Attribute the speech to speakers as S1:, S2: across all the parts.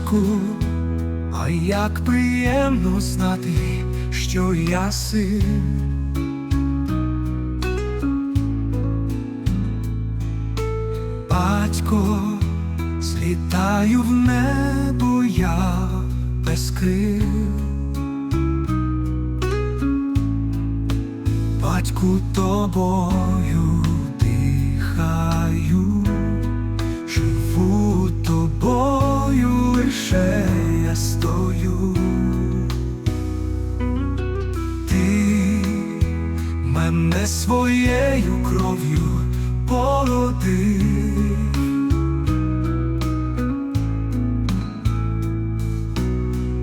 S1: батьку, а як приємно знати, що я син. Батько, злітаю в небо я без крил. Батьку тобою мене своєю кров'ю породив.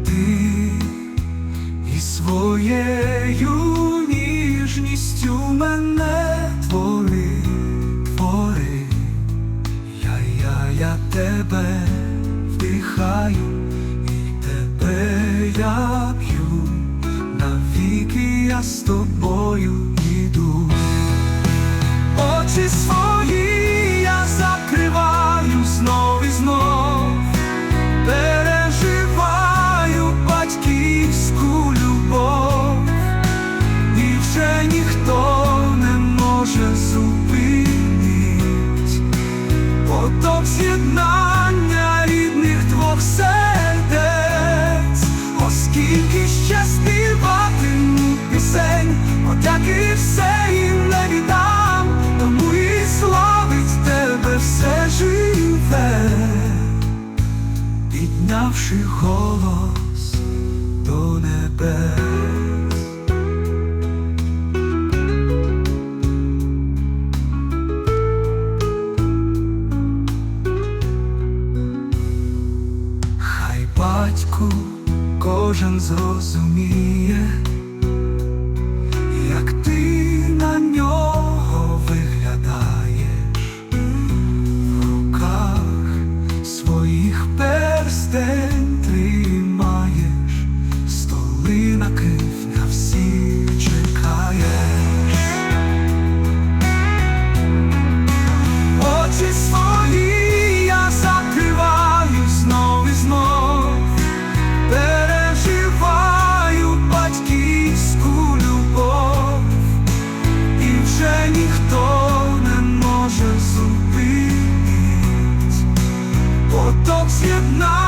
S1: Ти і своєю ніжністю мене твори, твори, я, я, я тебе вдихаю, і тебе я п'ю, навіки я з тобою. Очі свої я закриваю знов і знов, переживаю батьківську любов, і вже ніхто не може зупинить поток з'єднання рідних двох сердець, оскільки ще співатиму пісень, подяки все піднявши голос до небес. Хай батьку кожен зрозуміє, Бог з'єднав.